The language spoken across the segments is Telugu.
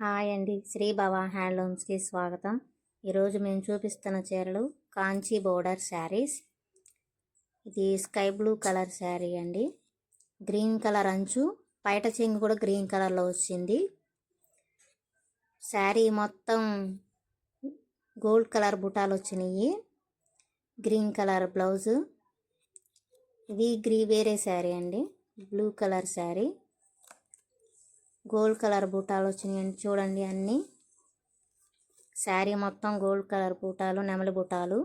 హాయ్ అండి. శ్రీ భవ హ్యాండ్లూమ్స్కి స్వాగతం. ఈరోజు మేము చూపిస్తున్న చీరలు కాంచీ బోర్డర్ శారీస్. ఇది స్కై బ్లూ కలర్ శారీ అండి. గ్రీన్ కలర్ అంచు పైట చెంగు కూడా గ్రీన్ కలర్లో వచ్చింది. శారీ మొత్తం గోల్డ్ కలర్ బుటాలు వచ్చినాయి. Green colour blouse. ఇది గ్రీ వేరే శారీ అండి. Blue colour sari. Gold colour బూటాలు వచ్చినాయండి చూడండి అన్నీ. శారీ మొత్తం గోల్డ్ కలర్ బూటాలు నెమలి బూటాలు.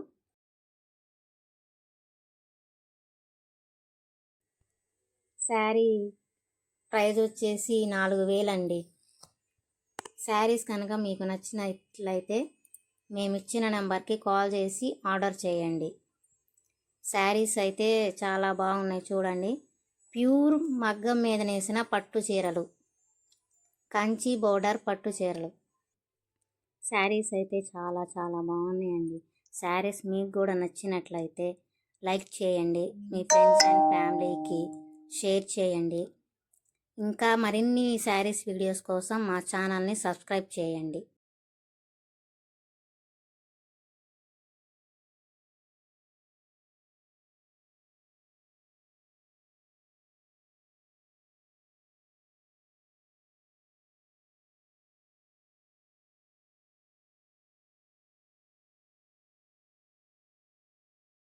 శారీ ప్రైజ్ వచ్చేసి నాలుగు వేలండి. శారీస్ కనుక మీకు నచ్చినట్లయితే మేము ఇచ్చిన నెంబర్కి కాల్ చేసి ఆర్డర్ చేయండి. శారీస్ అయితే చాలా బాగున్నాయి చూడండి. ప్యూర్ మగ్గం మీద నేసిన పట్టు చీరలు. కంచి బోర్డర్ పట్టు చీరలు. శారీస్ అయితే చాలా చాలా బాగున్నాయండి. శారీస్ మీకు కూడా నచ్చినట్లయితే లైక్ చేయండి. మీ ఫ్రెండ్స్ అండ్ ఫ్యామిలీకి షేర్ చేయండి. ఇంకా మరిన్ని శారీస్ వీడియోస్ కోసం మా ఛానల్ని సబ్స్క్రైబ్ చేయండి.